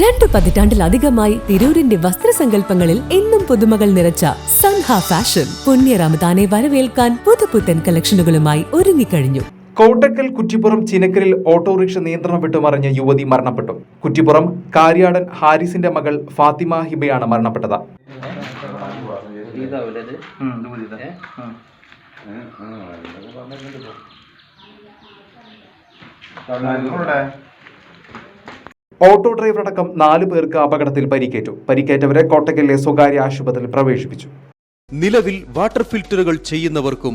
രണ്ടു പതിറ്റാണ്ടിലധികമായി തിരൂരിന്റെ വസ്ത്രസങ്കല്പങ്ങളിൽ എന്നും പുതുമകൾ നിറച്ച സൻഹ ഫാഷൻ. പുണ്യ റമദാനെ വരവേൽക്കാൻ പുതുപുത്തൻ കളക്ഷനുകളുമായി ഒരുങ്ങിക്കഴിഞ്ഞു. കോട്ടക്കൽ കുറ്റിപ്പുറം ചിനക്കലിൽ ഓട്ടോറിക്ഷ നിയന്ത്രണം വിട്ടുമറിഞ്ഞ യുവതി മരണപ്പെട്ടു. കുറ്റിപ്പുറം കാര്യാടൻ ഹാരിസിന്റെ മകൾ ഫാത്തിമ ഹിബയാണ് മരണപ്പെട്ടത്. ഇത്? ഡ്രൈവർ അടക്കം നാലു പേർക്ക് അപകടത്തിൽ പരിക്കേറ്റു പരിക്കേറ്റവരെ കോട്ടക്കലിലെ സ്വകാര്യ ആശുപത്രിയിൽ പ്രവേശിപ്പിച്ചു നിലവിൽ വാട്ടർ ഫിൽറ്ററുകൾ ചെയ്യുന്നവർക്കും